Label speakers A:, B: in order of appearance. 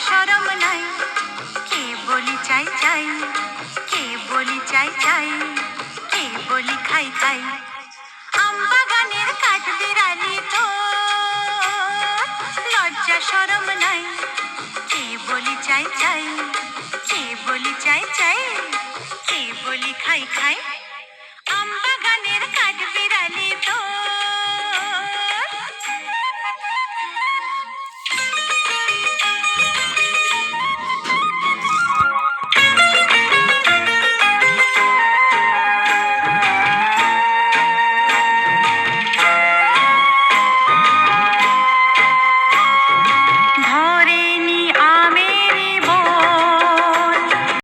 A: সরম নাই। কে বলি চাই চাই? কে বলি চাই চাই? কে বলি খাই খাই? আমবাগানের কাঠ বিড়ালি তো। লজ্জা সরম নাই। কে বলি চাই চাই? কে বলি চাই চাই? কে বলি খাই খাই? আমবাগানের কাঠ